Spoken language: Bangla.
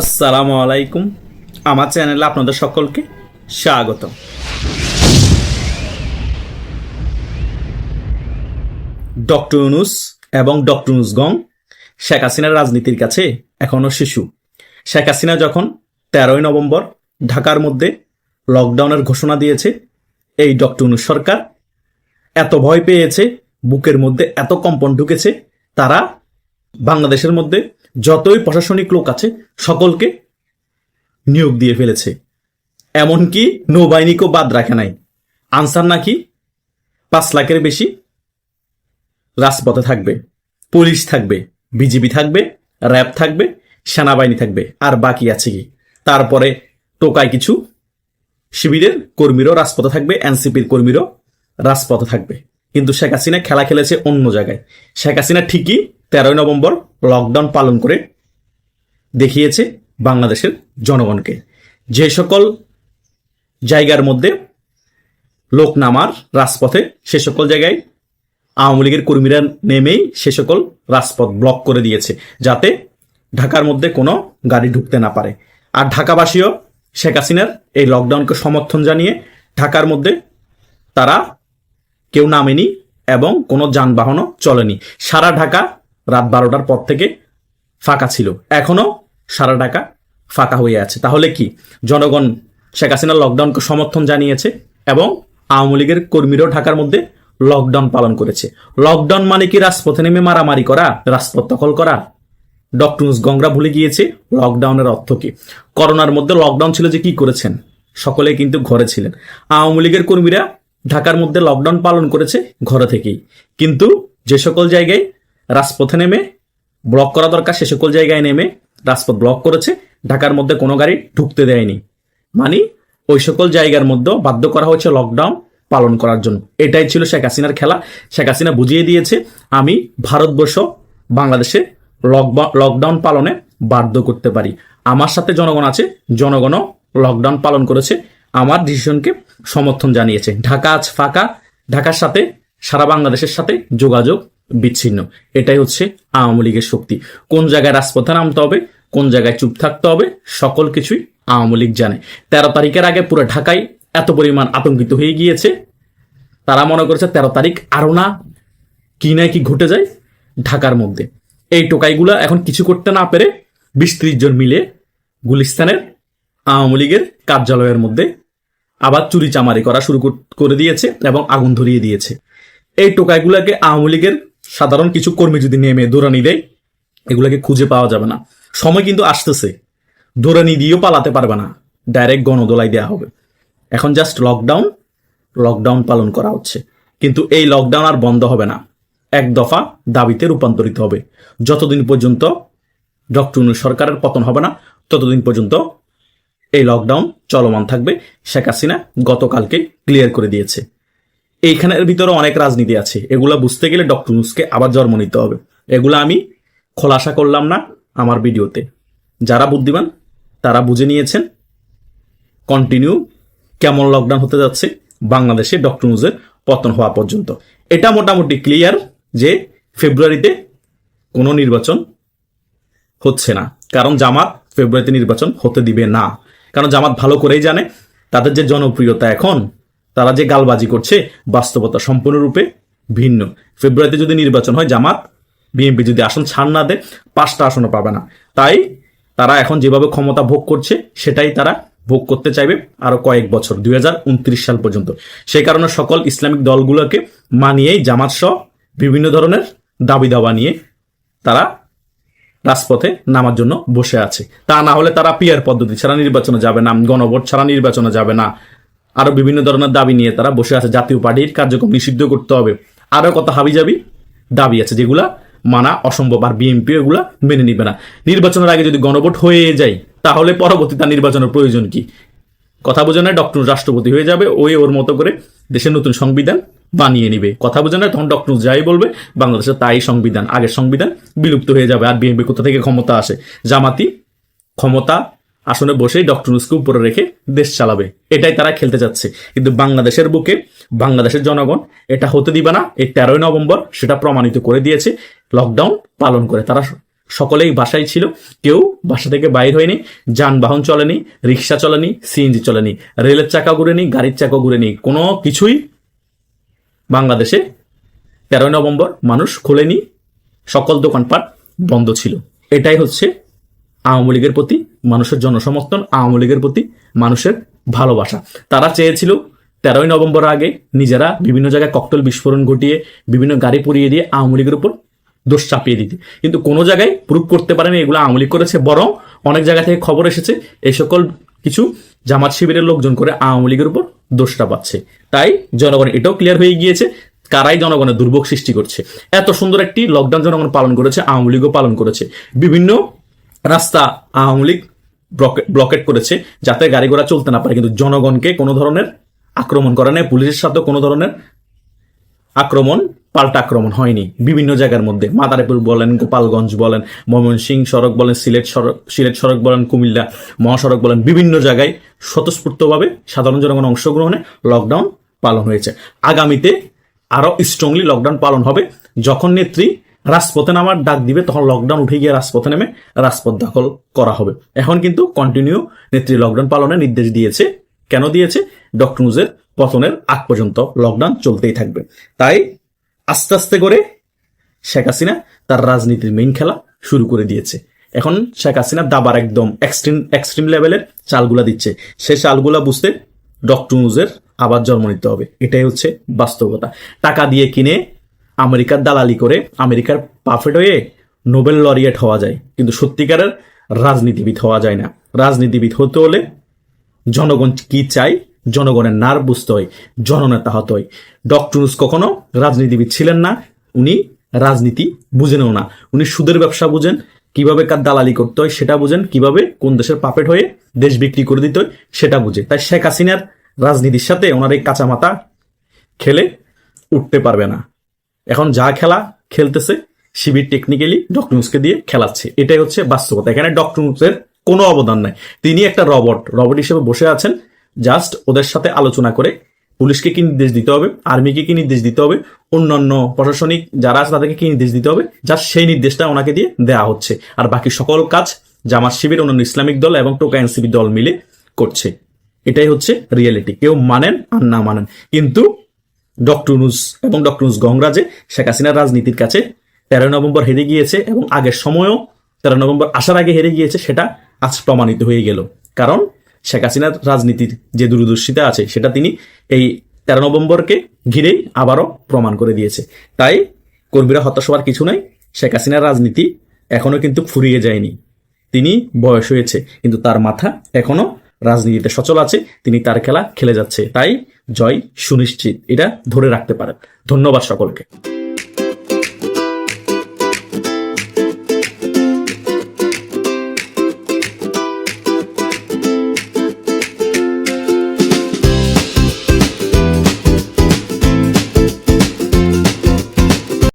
আসসালামু আলাইকুম। আমার চ্যানেলে আপনাদের সকলকে স্বাগত ডক্টর ইউনুস এবং ডক্টর ইউনুসগং শেখ হাসিনার রাজনীতির কাছে এখনও শিশু। শেখ হাসিনা যখন তেরোই নভেম্বর ঢাকার মধ্যে লকডাউনের ঘোষণা দিয়েছে, এই ডক্টর ইউনুস সরকার এত ভয় পেয়েছে, বুকের মধ্যে এত কম্পন ঢুকেছে, তারা বাংলাদেশের মধ্যে যতই প্রশাসনিক লোক আছে, সকলকে নিয়োগ দিয়ে ফেলেছে। এমনকি নৌবাহিনীকেও বাদ রাখে নাই। আনসার নাকি পাঁচ লাখের বেশি রাজপথে থাকবে, পুলিশ থাকবে, বিজিবি থাকবে, র্যাব থাকবে, সেনাবাহিনী থাকবে, আর বাকি আছে কি? তারপরে টোকায় কিছু শিবিরের কর্মীরও রাজপথে থাকবে, এনসিপির কর্মীরও রাজপথে থাকবে। কিন্তু শেখ হাসিনা খেলা খেলেছে অন্য জায়গায়। শেখ হাসিনা ঠিকই তেরোই নভেম্বর লকডাউন পালন করে দেখিয়েছে বাংলাদেশের জনগণকে। যে সকল জায়গার মধ্যে লোক নামার রাজপথে সে সকল জায়গায় আওয়ামী লীগের কর্মীরা নেমেই সে সকল রাজপথ ব্লক করে দিয়েছে, যাতে ঢাকার মধ্যে কোনো গাড়ি ঢুকতে না পারে। আর ঢাকাবাসীও শেখ হাসিনার এই লকডাউনকে সমর্থন জানিয়ে ঢাকার মধ্যে তারা কেউ নামেনি এবং কোনো যানবাহনও চলেনি। সারা ঢাকা রাত বারোটার পর থেকে ফাঁকা ছিল। এখনও সারা ঢাকা ফাঁকা হয়ে আছে। তাহলে কি? জনগণ শেখ হাসিনা লকডাউনকে সমর্থন জানিয়েছে এবং আওয়ামী লীগের কর্মীরাও ঢাকার মধ্যে লকডাউন পালন করেছে। লকডাউন মানে কি? রাজপথে নেমে মারামারি করা, রাজপথ দখল করা? ডক্টর গংরা ভুলে গিয়েছে লকডাউনের অর্থ কি? করোনার মধ্যে লকডাউন ছিল যে কি করেছেন? সকলে কিন্তু ঘরে ছিলেন। আওয়ামী লীগের কর্মীরা ঢাকার মধ্যে লকডাউন পালন করেছে ঘরে থেকেই। কিন্তু যে সকল জায়গায় রাজপথে নেমে ব্লক করা দরকার, সে সকল জায়গায় নেমে রাজপথ ব্লক করেছে। ঢাকার মধ্যে কোনো গাড়ি ঢুকতে দেয়নি। মানে ওই সকল জায়গার মধ্যে বাধ্য করা হয়েছে লকডাউন পালন করার জন্য। এটাই ছিল শেখ হাসিনার খেলা। শেখ হাসিনা বুঝিয়ে দিয়েছে, আমি ভারতবর্ষ বাংলাদেশে লকডাউন পালনে বাধ্য করতে পারি। আমার সাথে জনগণ আছে, জনগণও লকডাউন পালন করেছে। আমার ডিসিশনকে সমর্থন জানিয়েছে। ঢাকা আজ ফাঁকা। ঢাকার সাথে, সারা বাংলাদেশের সাথে যোগাযোগ বিচ্ছিন্ন। এটাই হচ্ছে আওয়ামী লীগের শক্তি। কোন জায়গায় রাজপথে নামতে হবে, কোন জায়গায় চুপ থাকতে হবে, সকল কিছুই আওয়ামী লীগ জানে। তেরো তারিখের আগে পুরো ঢাকায় এত পরিমাণ আতঙ্কিত হয়ে গিয়েছে। তারা মনে করেছে তেরো তারিখ আরও না কি না কি ঘটে যায় ঢাকার মধ্যে। এই টোকাইগুলা এখন কিছু করতে না পেরে বিশ ত্রিশ জন মিলে গুলিস্তানের আওয়ামী লীগের কার্যালয়ের মধ্যে আবার চুরি চামারি করা শুরু করে দিয়েছে এবং আগুন ধরিয়ে দিয়েছে। এই টোকাইগুলোকে আওয়ামী লীগের সাধারণ কিছু কর্মী যদি নেমে দৌড়ানি দেয়, এগুলোকে খুঁজে পাওয়া যাবে না। সময় কিন্তু আসতেছে। দৌড়ানি দিয়েও পালাতে পারবে না। ডাইরেক্ট গণদোলাই দেওয়া হবে। এখন জাস্ট লকডাউন লকডাউন পালন করা হচ্ছে। কিন্তু এই লকডাউন আর বন্ধ হবে না। এক দফা দাবিতে রূপান্তরিত হবে। যতদিন পর্যন্ত ডক্টর সরকারের পতন হবে না, ততদিন পর্যন্ত এই লকডাউন চলমান থাকবে। শেখ হাসিনা গতকালকে ক্লিয়ার করে দিয়েছে। এইখানের ভিতরে অনেক রাজনীতি আছে। এগুলা বুঝতে গেলে ডক্টর ইউনুসকে আবার জন্ম নিতে হবে। এগুলা আমি খোলাসা করলাম না আমার ভিডিওতে। যারা বুদ্ধিমান, তারা বুঝে নিয়েছেন কন্টিনিউ কেমন লকডাউন হতে যাচ্ছে বাংলাদেশে ডক্টর ইউনুসের পতন হওয়া পর্যন্ত। এটা মোটামুটি ক্লিয়ার যে ফেব্রুয়ারিতে কোনো নির্বাচন হচ্ছে না। কারণ জামাত ফেব্রুয়ারিতে নির্বাচন হতে দিবে না। কারণ জামাত ভালো করেই জানে, তাদের যে জনপ্রিয়তা এখন তারা যে গালবাজি করছে বাস্তবতা সম্পূর্ণরূপে ভিন্ন। ফেব্রুয়ারিতে যদি নির্বাচন হয় জামাত, বিএনপি যদি আসন ছাড় না দেয়, পাঁচটা আসনও পাবে না। তাই তারা এখন যেভাবে ক্ষমতা ভোগ করছে, সেটাই তারা ভোগ করতে চাইবে আরও কয়েক বছর, দুই হাজার উনত্রিশ সাল পর্যন্ত। সেই কারণে সকল ইসলামিক দলগুলোকে মানিয়েই জামাত সহ বিভিন্ন ধরনের দাবি দাবা নিয়ে তারা রাজপথে নামার জন্য বসে আছে। তা না হলে তারা পিয়ার পদ্ধতি ছাড়া নির্বাচনে যাবে না, গণভোট ছাড়া নির্বাচনে যাবে না। আরও বিভিন্ন ধরনের দাবি নিয়ে তারা বসে আছে জাতীয় পার্টির কার্যক্রম নিষিদ্ধ করতে হবে। আরও কত হাবিজাবি দাবি আছে যেগুলা মানা অসম্ভব আর বিএনপি এগুলা মেনে নিবে না। নির্বাচনের আগে যদি গণভোট হয়ে যায়, তাহলে পরবর্তী তার নির্বাচনের প্রয়োজন কি? কথা বোঝে না, ডক্টর রাষ্ট্রপতি হয়ে যাবে, ওই ওর মতো করে দেশের নতুন সংবিধান বানিয়ে নিবে। কথা বোঝে তখন ডক্টর যাই বলবে বাংলাদেশের তাই সংবিধান, আগের সংবিধান বিলুপ্ত হয়ে যাবে, আর বিএনপি কোথা থেকে ক্ষমতা আসে? জামাতি ক্ষমতা আসনে বসেই ডক্টর নুসকে উপরে রেখে দেশ চালাবে। এটাই তারা খেলতে যাচ্ছে। কিন্তু বাংলাদেশের বুকে, বাংলাদেশের জনগণ, এটা হতে দিবে না। এই তেরোই নভেম্বর সেটা প্রমাণিত করে দিয়েছে। লকডাউন পালন করে। তারা সকলেই বাসায় ছিল। কেউ বাসা থেকে বাইর হয়নি। যানবাহন চলেনি, রিক্সা চলেনি সিএনজি চলেনি, রেলের চাকা ঘুরেনি, গাড়ির চাকা ঘুরেনি। কোনো কিছুই বাংলাদেশে তেরোই নভেম্বর মানুষ খোলেনি। সকল দোকানপাট বন্ধ ছিল। এটাই হচ্ছে আওয়ামী লীগের প্রতি মানুষের জনসমর্থন, আওয়ামী লীগের প্রতি মানুষের ভালোবাসা। তারা চেয়েছিল তেরোই নভেম্বর আগে নিজেরা বিভিন্ন জায়গায় ককটেল বিস্ফোরণ ঘটিয়ে, বিভিন্ন গাড়ি পুড়িয়ে দিয়ে আওয়ামী লীগের উপর দোষ চাপিয়ে দিতে। কিন্তু কোনো জায়গায় প্রুভ করতে পারেনি, এগুলো আওয়ামী লীগ করেছে, বরং অনেক জায়গা থেকে খবর এসেছে এই সকল কিছু জামাত শিবিরের লোকজন করে আওয়ামী লীগের উপর দোষটা পাচ্ছে। তাই জনগণ এটাও ক্লিয়ার হয়ে গিয়েছে, কারাই জনগণের দুর্ভোগ সৃষ্টি করছে। এত সুন্দর একটি লকডাউন জনগণ পালন করেছে, আওয়ামী লীগও পালন করেছে। বিভিন্ন রাস্তা আওয়ামী লীগ ব্লকেট করেছে যাতে গাড়ি ঘোড়া চলতে না পারে। কিন্তু জনগণকে কোনো ধরনের আক্রমণ করে নাই, পুলিশের সাথে কোনো ধরনের আক্রমণ, পাল্টা আক্রমণ হয়নি বিভিন্ন জায়গার মধ্যে। মাদারীপুর বলেন, গোপালগঞ্জ বলেন, ময়মনসিংহ সড়ক বলেন, সিলেট সড়ক সিলেট সড়ক বলেন, কুমিল্লা মহাসড়ক বলেন, বিভিন্ন জায়গায় স্বতঃস্ফূর্তভাবে সাধারণ জনগণ অংশগ্রহণে লকডাউন পালন হয়েছে। আগামীতে আরও স্ট্রংলি লকডাউন পালন হবে। যখন নেত্রী রাজপথে নামার ডাক দিবে, তখন লকডাউন উঠে গিয়ে রাজপথে নেমে রাজপথ দখল করা হবে। এখন কিন্তু কন্টিনিউ নেত্রী লকডাউন পালনের নির্দেশ দিয়েছে। কেন দিয়েছে? ডক্টর নুজের পতনের আগ পর্যন্ত লকডাউন চলতেই থাকবে। তাই আস্তে আস্তে করে শেখ হাসিনা তার রাজনীতির মেইন খেলা শুরু করে দিয়েছে। এখন শেখ হাসিনা দাবার একদম এক্সট্রিম এক্সট্রিম লেভেলের চালগুলা দিচ্ছে। সে চালগুলা বুঝতে ডক্টর নুজের আবার জন্ম নিতে হবে। এটাই হচ্ছে বাস্তবতা। টাকা দিয়ে কিনে আমেরিকার দালালি করে আমেরিকার পাফেট হয়ে নোবেল লরিয়েট হওয়া যায়। কিন্তু সত্যিকারের রাজনীতিবিদ হওয়া যায় না। রাজনীতিবিদ হতে হলে জনগণ কি চাই জনগণের নার বুঝতে হয়, জননেতা হতে হয়। ডক্টর কখনো রাজনীতিবিদ ছিলেন না, উনি রাজনীতি বুঝেনও না। উনি সুদের ব্যবসা বুঝেন, কীভাবে কার দালালি করতে হয় সেটা বুঝেন, কীভাবে কোন দেশের পাপেট হয়ে দেশ বিক্রি করে দিতে হয় সেটা বুঝে। তাই শেখ হাসিনার রাজনীতির সাথে ওনার এই কাঁচা মাথা খেলে উঠতে পারবে না। এখন যা খেলা খেলতেছে, শিবির টেকনিক্যালি ডক্টরসকে দিয়ে খেলাচ্ছে। এটাই হচ্ছে বাস্তবতা। এখানে ডক্টরসের কোনো অবদান নাই। তিনি একটা রবট রবট হিসেবে বসে আছেন। জাস্ট ওদের সাথে আলোচনা করে পুলিশকে কি নির্দেশ দিতে হবে, আর্মিকে কি নির্দেশ দিতে হবে, অন্যান্য প্রশাসনিক যারা আছে তাদেরকে কি নির্দেশ দিতে হবে জাস্ট সেই নির্দেশটা ওনাকে দিয়ে দেওয়া হচ্ছে। আর বাকি সকল কাজ জামাত শিবির, অন্যান্য ইসলামিক দল এবং টোকা এনসিবি দল মিলে করছে। এটাই হচ্ছে রিয়েলিটি কেউ মানেন আর না মানেন। কিন্তু ডক্টর নুস এবং ডক্টর নুস গংরাজে শেখ হাসিনার রাজনীতির কাছে তেরো নভেম্বর হেরে গিয়েছে এবং আগের সময়ও তেরো নভেম্বর আসার আগে হেরে গিয়েছে সেটা আজ প্রমাণিত হয়ে গেল। কারণ শেখ হাসিনার রাজনীতির যে দূরদর্শিতা আছে সেটা তিনি এই তেরো নভেম্বরকে ঘিরেই আবারও প্রমাণ করে দিয়েছে। তাই কর্মীরা হতাশ হওয়ার কিছু নাই, শেখ হাসিনার রাজনীতি এখনও কিন্তু ফুরিয়ে যায়নি। তিনি বয়স হয়েছে, কিন্তু তার মাথা এখনও রাজনীতিতে সচল আছে, তিনি তার খেলা খেলে যাচ্ছে। তাই জয় সুনিশ্চিত, এটা ধরে রাখতে পারেন। ধন্যবাদ সকলকে।